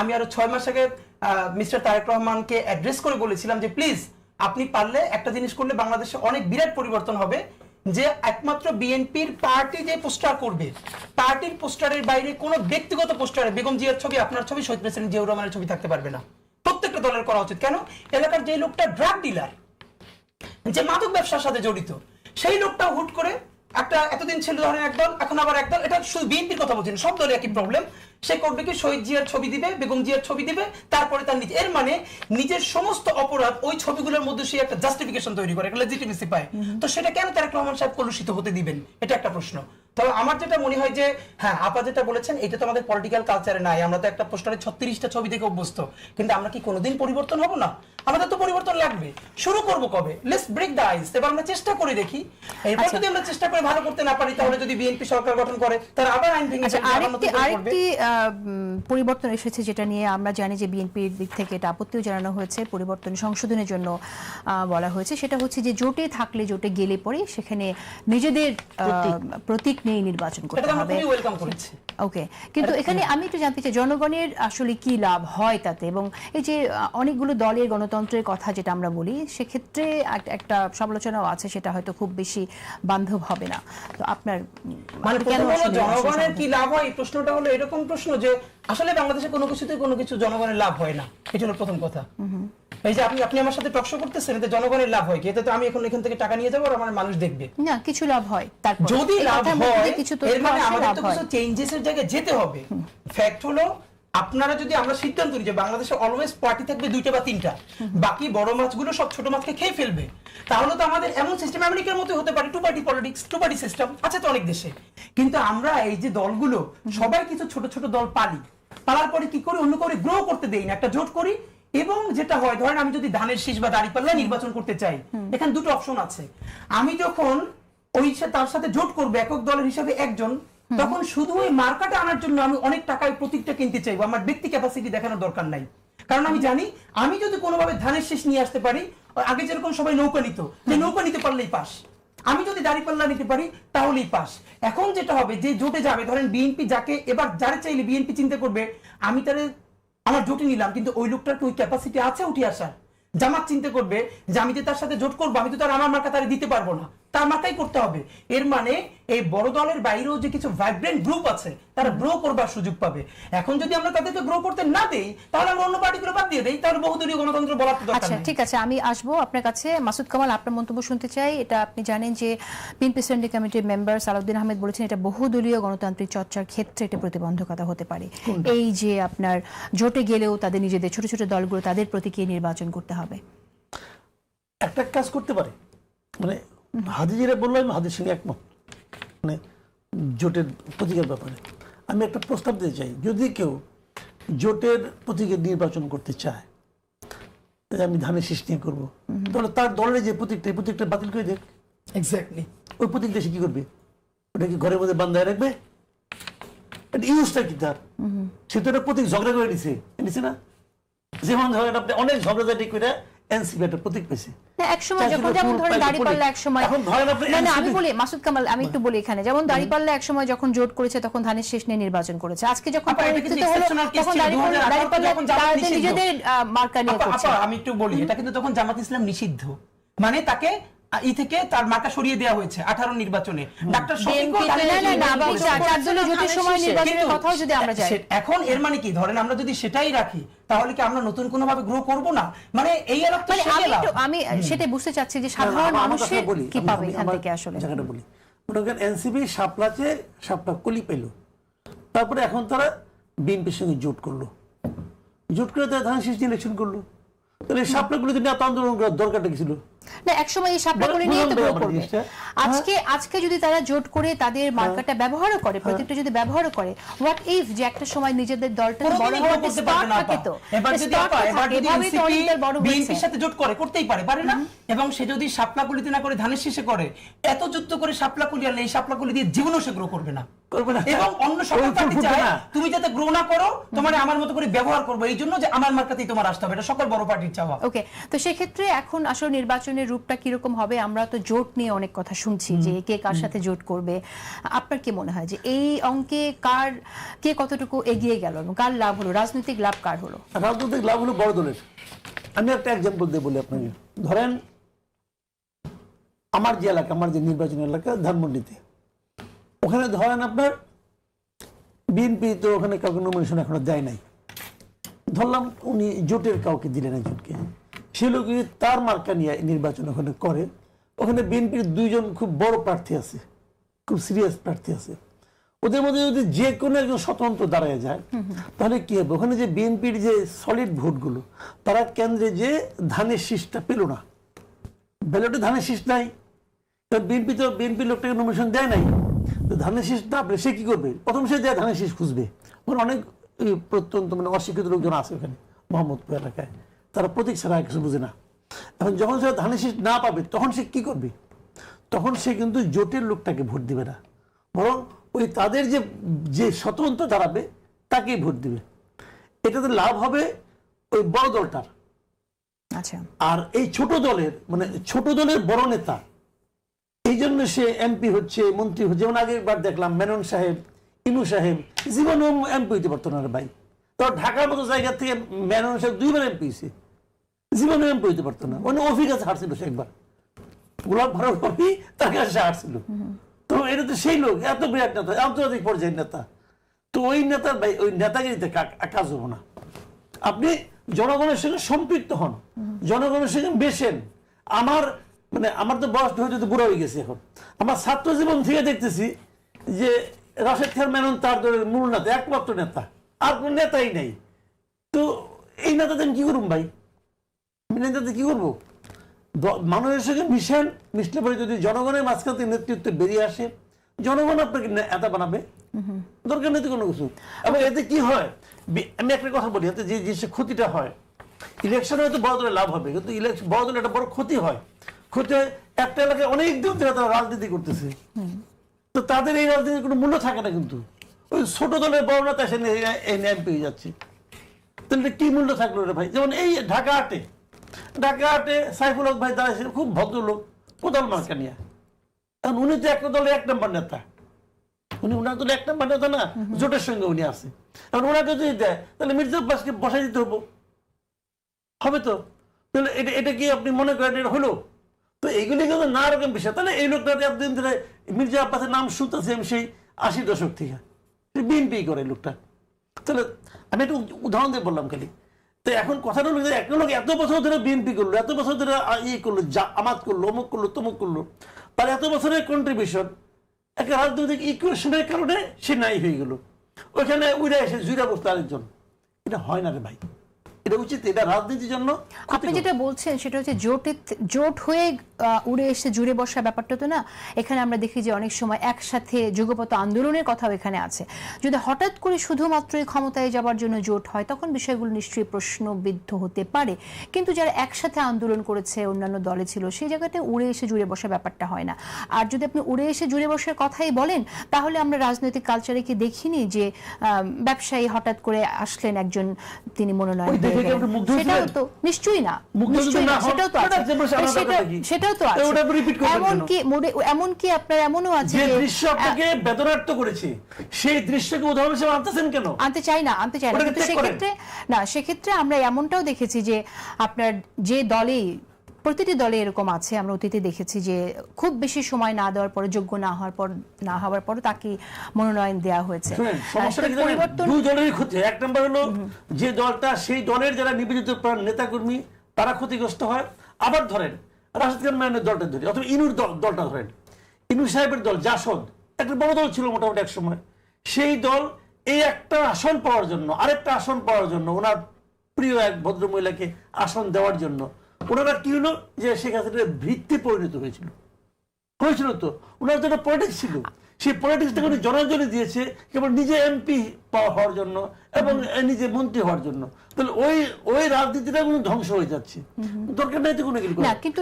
আমি আরও ছয় মাস আগে মিস্টার তারেক রহমানকে অ্যাড্রেস করে বলেছিলাম যে, প্লিজ, আপনি পারলে একটা জিনিস করলে বাংলাদেশে অনেক বিরাট পরিবর্তন হবে, যে একমাত্র বিএনপির পার্টি যে পোস্টার করবে পার্টির পোস্টারের বাইরে কোনো ব্যক্তিগত পোস্টারে বেগম জিয়ার ছবি, আপনার ছবি, শহীদ প্রেসিডেন্ট জিয়াউর রহমানের ছবি থাকতে পারবে না। প্রত্যেকটা দলের করা উচিত। কেন? এলাকার যে লোকটা ড্রাগ ডিলার যে মাদক ব্যবসার সাথে জড়িত, সেই লোকটা হুট করে একটা এতদিন ছিল ধরেন একদল এখন আবার একদল এটা শুধু বিএনপির কথা বলছেন সব দলের একই প্রবলেম সে করবে কি? শহীদ জিয়ার ছবি দিবে বেগম জিয়ার ছবি দিবে তারপরে তার নিজে এর মানে নিজের সমস্ত অপরাধ ওই ছবিগুলোর মধ্যে সে একটা জাস্টিফিকেশন তৈরি করে একটা লেজিটিমেসি পায়। তো সেটা কেন তারেক রহমান সাহেব কলুষিত হতে দিবেন? এটা একটা প্রশ্ন। তবে আমার যেটা মনে হয় যে হ্যাঁ আপা যেটা বলেছেন এটা তো আমাদের পলিটিক্যাল কালচারে নাই। আমরা তো একটা পোস্টারে ছত্রিশটা ছবি দেখে অভ্যস্ত। কিন্তু আমরা কি কোনোদিন পরিবর্তন হব না? আমাদের তো পরিবর্তন লাগবে। শুরু করব কবে? লেটস ব্রেক দ্য আইস এবার আমরা চেষ্টা করে দেখি। এরপর আচ্ছা। যদি আমরা চেষ্টা করে ভালো করতে না পারি তাহলে যদি বিএনপি সরকার গঠন করে তারা আবার আইন ভেঙে আচ্ছা নতুন আরেকটি আরেকটি পরিবর্তন এসেছে যেটা নিয়ে আমরা জানি যে বিএনপির দিক থেকে এটা আপত্তিও জানানো হয়েছে। পরিবর্তন সংশোধনের জন্য আহ, বলা হয়েছে। সেটা হচ্ছে যে জোটে থাকলে জোটে গেলে পরে সেখানে নিজেদের আহ, প্রতীক নিয়ে নির্বাচন করতে হবে। ওকে কিন্তু এখানে আমি একটু জানতে চাই জনগণের আসলে কি লাভ হয় তাতে? এবং এই যে অনেকগুলো দলের গণতন্ত্রের কথা যেটা আমরা বলি সেক্ষেত্রে এক- একটা সমালোচনাও আছে সেটা হয়তো খুব বেশি বান্ধব হবে না। তো আপনার মানে জনগণের কি লাভ হয়? এই প্রশ্নটা হলো এরকম প্রশ্ন যে আসলে বাংলাদেশে কোনো কিছুতে কোনো কিছু জনগণের লাভ হয় না। এটা হলো প্রথম কথা। এই যে আপনি আপনি আমার সাথে টকশো করতেছেন এতে জনগণের লাভ হয় কি? এতে তো আমি এখন এখান থেকে টাকা নিয়ে যাব আর আমার মানুষ দেখবে। না কিছু লাভ হয় তারপর। যদি লাভ হয় কিছু এর মানে আমাদের তো কিছু চেঞ্জেস এর জায়গায় যেতে হবে। ফ্যাক্ট হলো আপনারা যদি আমরা সিদ্ধান্ত নিই যে বাংলাদেশে অলওয়েজ পার্টি থাকবে দুইটা বা তিনটা। বাকি বড় মাছগুলো সব ছোট মাছকে খেয়ে ফেলবে। তাহলে তো আমাদের এমন সিস্টেম আমেরিকার মতো হতে পারে two party politics two party system আছে তো অনেক দেশে। কিন্তু আমরা এই যে দলগুলো সবাই কিছু ছোট ছোট দল পালি। পালার পরে কি করি? অন্য করে গ্রো করতে দেই না। একটা জোট করি এবং যেটা হয় ধরেন আমি যদি ধানের শীষ বা দাঁড়িপাল্লা নির্বাচন করতে চাই এখানে দুটো অপশন আছে। আমি যখন ওই তার সাথে জোট করবে একক দলের হিসাবে একজন তখন শুধু ওই মার্কাটা আনার জন্য আমি অনেক টাকায় প্রতীকটা কিনতে চাইব। আমার ব্যক্তি ক্যাপাসিটি দেখানোর দরকার নাই। কারণ আমি জানি আমি যদি কোনোভাবে ধানের শেষ নিয়ে আসতে পারি আগে যেরকম সবাই নৌকা নিত যে নৌকা নিতে পারলেই পাস। আমি যদি দাঁড়িপাল্লা নিতে পারি তাহলেই পাস। এখন যেটা হবে যে জোটে যাবে ধরেন বিএনপি যাকে এবার যারে চাইলে বিএনপি চিন্তা করবে আমি তারে আমার জুটি নিলাম, কিন্তু ওই লোকটার কি ওই ক্যাপাসিটি আছে উঠে আসার? জামাত চিন্তা করবে যে আমি তো তার সাথে জোট করব, আমি তো তার আমার মার্কা তারে দিতে পারব না। তার মাথায় করতে হবে। এর মানে এই বড় দলের বাইরেও যে কিছু ভাইব্রেন্ট গ্রুপ আছে তারা গ্রো করবার সুযোগ পাবে। এখন যদি আমরা তাদেরকে গ্রো করতে না দেই তাহলে আমরা অন্য পার্টিগুলো বাদ দিয়ে দেই তাহলে বহুদলীয় গণতন্ত্র বলার তো দরকার আচ্ছা ঠিক আছে আমি আসব আপনার কাছে। মাসুদ কামাল আপনার মন্তব্য শুনতে চাই। এটা আপনি জানেন যে বিএনপি স্ট্যান্ডিং কমিটির মেম্বার সালাউদ্দিন আহমেদ বলেছেন এটা বহুদলীয় গণতান্ত্রিক চর্চার ক্ষেত্রে এটা প্রতিবন্ধকতা হতে পারে। এই যে আপনার জোটে গেলেও তাদের নিজেদের ছোট ছোট দলগুলো তাদের প্রতি প্রতীকে নির্বাচন করতে হবে? একটা কাজ করতে পারে। মানে হাদি যেটা বলল আমি হাদির সঙ্গে একমত। মানে জোটের প্রতীকের ব্যাপারে। আমি একটা প্রস্তাব দিতে চাই যদি কেউ জোটের প্রতীকের নির্বাচন করতে চায় তাহলে আমি ধানের শীষ নিয়ে করব। তাহলে তার দলের যে প্রতীকটা এই প্রতীকটা বাতিল করে দেখ। এক্স্যাক্টলি ওই প্রতীক দেশে কি করবে? ওটা কি ঘরের মধ্যে বান্ধায় রাখবে? এটা ইউজটা কি তার? সে তো একটা প্রতীক ঝগড়া করে নিছে। নিছে না? যেমন ধরেন আপনি অনেক ঝগড়াঝাটি করে এনসিপি একটা প্রতীক পেয়েছে যখন যেমন ফুল ধরেন দাঁড়িপাল্লা পরে। এক সময় এখন ধরেন আপনি না না আমি বলি মাসুদ কামাল আমি একটু বলি এখানে। যেমন দাঁড়িপাল্লা এক যখন জোট করেছে তখন ধানের শেষ নিয়ে নির্বাচন করেছে। আজকে যখন আপা, এটা কিন্তু পরিবর্তিত হলো exceptional case তখন ছিল, দাঁড়িপাল্লা 2018 দাঁড়িপাল্লা যখন জামাত তাদের নিষিদ্ধ। নিজেদের মার্কা নিয়ে আমি একটু বলি এটা কিন্তু তখন জামাত ইসলাম নিষিদ্ধ। মানে তাকে ই থেকে তার মার্কা সরিয়ে দেওয়া হয়েছে আঠারো নির্বাচনে। ডাক্তার সময় নির্বাচনের কথাও যদি আমরা যাই এখন এর মানে কি? ধরেন আমরা যদি সেটাই রাখি তাহলে কি আমরা নতুন কোনো ভাবে গ্রো করব না? মানে এই আলাপ তো মানে আমি বুঝতে চাচ্ছি যে সাধারণ মানুষের কি পাবে এখান থেকে আসলে? জায়গাটা বলি। মনে করেন এনসিপি সাপলাচে সাপলা কলি পেল। তারপরে এখন তারা বিএনপির সঙ্গে জোট করল। জোট করে তারা ধান শীষ ইলেকশন করল। তাহলে এই সাপলাগুলো যদি এত আন্দোলন করার দরকারটা কি ছিল? না একসময় এই সাপটা করে নিয়ে তো গ্রো করবে। আজকে আজকে যদি তারা জোট করে তাদের মার্কাটা ব্যবহারও করে প্রত্যেকটা যদি ব্যবহারও করে হোয়াট ইফ যে একটা সময় নিজেদের দলটা বড় পারবে না থাকে তো এবার যদি এবার যদি হয়েছে। বিএনপির সাথে জোট করে করতেই পারে পারে না? এবং সে যদি শাপলাকুলিতে না করে ধানের শীষে করে এত যুদ্ধ করে শাপলাকুলি আনলে এই শাপলাকুলি দিয়ে জীবনও সে গ্রো করবে না। করবে না। এবং অন্য সকল পার্টি চায় তুমি যাতে গ্রো না করো তোমার আমার মতো করে ব্যবহার করব এই জন্য যে আমার মার্কাতেই তোমার আসতে হবে এটা সকল বড় পার্টির চাওয়া। ওকে তো সেক্ষেত্রে এখন আসলে নির্বাচন নির্বাচনের রূপটা কীরকম হবে আমরা তো জোট নিয়ে অনেক কথা শুনছি যে কে কার সাথে জোট করবে। আপনার কি মনে হয় যে এই অঙ্কে কার কে কতটুকু এগিয়ে গেল এবং কার লাভ হলো? রাজনৈতিক লাভ কার হলো? রাজনৈতিক লাভ হলো বড় দলের। আমি একটা এক্সাম্পল দিয়ে বলি আপনাকে। ধরেন আমার যে এলাকা আমার যে নির্বাচন এলাকা ধানমন্ডিতে। ওখানে ধরেন আপনার বিএনপি তো ওখানে কাউকে নমিনেশন এখনও দেয় নাই। ধরলাম উনি জোটের কাউকে দিলেন একজনকে। সে লোক যদি তার মার্কা নিয়ে নির্বাচন ওখানে করে। ওখানে বিএনপির দুইজন খুব বড় প্রার্থী আছে খুব সিরিয়াস প্রার্থী আছে। ওদের মধ্যে যদি যে কোনো একজন স্বতন্ত্র দাঁড়ায় যায় তাহলে কি হবে? ওখানে যে বিএনপির যে সলিড ভোটগুলো তারা কেন্দ্রে যে ধানের শীষটা পেল না। ব্যালটে ধানের শীষ নাই। বিএনপি তো বিএনপি লোকটাকে নমিনেশন দেয় নাই। তো ধানের শীষ না পেলে সে কি করবে? প্রথম সে যায় ধানের শীষ খুঁজবে। ওখানে অনেক প্রত্যন্ত মানে অশিক্ষিত লোকজন আছে ওখানে মোহাম্মদপুর এলাকায়। তারা প্রতীক ছাড়া কিছু বুঝে না। এখন যখন সে ধানের শীষ না পাবে তখন সে কি করবে? তখন সে কিন্তু জোটের লোকটাকে ভোট দিবে না। বরং ওই তাদের যে যে স্বতন্ত্র দাঁড়াবে তাকেই ভোট দিবে। এটাতে লাভ হবে ওই বড় দলটার। আচ্ছা। আর এই ছোট দলের মানে ছোট দলের বড় নেতা এই জন্য সে এমপি হচ্ছে মন্ত্রী হচ্ছে। যেমন আগের বার দেখলাম মেনন সাহেব ইনু সাহেব জীবনেও এমপি হইতে পারতো না ভাই। তো ঢাকার মতো জায়গা থেকে মেনন সাহেব দুইবার এমপি হয়েছে জীবনে এমপি হইতে পারতো না। অন্য অফিস কাছে হারছিল সে একবার। গোলাপ ভাড়া কবি তার কাছে হারছিল তো এটা তো সেই লোক, এত বিরাট নেতা, আন্তর্জাতিক পর্যায়ের নেতা। তো ওই নেতার ভাই, ওই নেতাগিরিতে কাজ হব না। আপনি জনগণের সঙ্গে সম্পৃক্ত হন। জনগণের সঙ্গে বেশেন আমার মানে আমার তো বয়স হয়তো বুড়ো হয়ে গেছে এখন। আমার ছাত্র জীবন থেকে দেখতেছি যে রাশেদ খান মেনন তার দলের মূল নেতা, একমাত্র নেতা। আর কোন নেতাই নেই। তো এই নেতাদের আমি কি করুন ভাই? নেতাদের কি করব? মানুষের সঙ্গে মিশেন, মিশলে পরে যদি জনগণের মাঝখান থেকে নেতৃত্ব বেরিয়ে আসে, জনগণ আপনাকে নেতা বানাবে। দরকার নেই কোনো কিছু। এবং এতে কি হয়? আমি একটা কথা বলি, এতে যে জিনিসের ক্ষতিটা হয় ইলেকশনে হয়তো বড় দলের লাভ হবে, কিন্তু ইলেকশন বড় দলের একটা বড় ক্ষতি হয়। ক্ষতি হয়, একটা এলাকায় অনেক দিন ধরে তারা রাজনীতি করতেছে। তো তাদের এই রাজনীতির কোনো মূল্য থাকে না কিন্তু। ওই ছোট দলের বড় নেতা এসে এই ন্যায় পেয়ে যাচ্ছে। তাহলে কি মূল্য থাকল রে ভাই? যেমন এই ঢাকা আটে ঢাকা আটে সাইফুল হক ভাই দাঁড়িয়েছিল খুব ভদ্রলোক কোদাল মার্কা নিয়ে। এখন উনি তো একটা দলের এক নম্বর নেতা। উনি উনার দলের এক নম্বর নেতা না জোটের সঙ্গে উনি আছে। এখন ওনাকে যদি দেয় তাহলে মির্জা আব্বাসকে বসাই দিতে হব। হবে তো? তাহলে এটা এটা কি আপনি মনে করেন এটা হলো? তো এইগুলি কিন্তু নানা রকম বিষয়। তাহলে এই লোকটা এতদিন ধরে মির্জা আব্বাসের নাম শুনতেছি আমি সেই আশি দশক থেকে। বিএনপি করে লোকটা। তাহলে আমি একটু উদাহরণ দিয়ে বললাম খালি। তো এখন কথাটা হলো যে একটা লোক এত বছর ধরে বিএনপি করল, এত বছর ধরে ইয়ে করল যা করল, অমুক করল, তমুক করল, তার এত বছরের কন্ট্রিবিউশন একটা রাজনৈতিক ইকুয়েশনের কারণে সে নাই হয়ে গেল। ওইখানে উইরা এসে জুইরা বসতো আরেকজন। এটা হয় না রে ভাই। এটা উচিত এটা রাজনীতির জন্য আপনি যেটা বলছেন সেটা হচ্ছে জোটে জোট হয়ে উড়ে এসে জুড়ে বসা ব্যাপারটা তো না? এখানে আমরা দেখি যে অনেক সময় একসাথে যুগপত আন্দোলনের কথাও এখানে আছে। যদি হঠাৎ করে শুধুমাত্রই ক্ষমতায় যাবার জন্য জোট হয় তখন বিষয়গুলো নিশ্চয়ই প্রশ্নবিদ্ধ হতে পারে। কিন্তু যারা একসাথে আন্দোলন করেছে অন্যান্য দলে ছিল সেই জায়গাতে উড়ে এসে জুড়ে বসা ব্যাপারটা হয় না। আর যদি আপনি উড়ে এসে জুড়ে বসার কথাই বলেন তাহলে আমরা রাজনৈতিক কালচারে কি দেখিনি যে আহ, ব্যবসায়ী হঠাৎ করে আসলেন একজন তিনি মনোনয়ন সেটাও তো নিশ্চয়ই না সেটাও তো আছে। মানে? সেটাও তো আছে? এমনকি এমনকি আপনার এমনও আছে যে দৃশ্য আপনাকে বেদনার্থ করেছে সেই দৃশ্যকে উদাহরণ হিসেবে আনতেছেন কেন? আনতে চাই না আনতে চাই না। কিন্তু সেক্ষেত্রে না সেক্ষেত্রে আমরা এমনটাও দেখেছি যে আপনার যে দলেই প্রতিটি দলে এরকম আছে। আমরা অতীতে দেখেছি যে খুব বেশি সময় না দেওয়ার পরে যোগ্য না হওয়ার পর না হওয়ার পর তাকে মনোনয়ন দেওয়া হয়েছে? পরিবর্তন দুই দলেরই ক্ষতি। এক নম্বর হলো যে দলটা সেই দলের যারা নিবেদিত প্রাণ নেতাকর্মী তারা ক্ষতিগ্রস্ত হয়। আবার ধরেন রাশেদ খান মেননের দলটা ধরি অথবা ইনুর দল দলটা ধরেন। ইনু সাহেবের দল জাসদ একটা বড় দল ছিল মোটামুটি এক সময়। সেই দল এই একটা আসন পাওয়ার জন্য আরেকটা আসন পাওয়ার জন্য ওনার প্রিয় এক ভদ্র মহিলাকে আসন দেওয়ার জন্য ওনারা কি হলো? যে শেখ হাসিনার ভিত্তি পরিণত হয়েছিল। হয়েছিল তো? ওনার যেটা একটা পলিটিক্স ছিল। সেই পলিটিক্সটা উনি জনাজনে দিয়েছে কেবল নিজে এমপি হওয়ার জন্য এবং নিজে মন্ত্রী হওয়ার জন্য। তাহলে ওই ওই রাজনীতিটা কোনো ধ্বংস হয়ে যাচ্ছে। দরকার নাই তো কোনো কিছু কিন্তু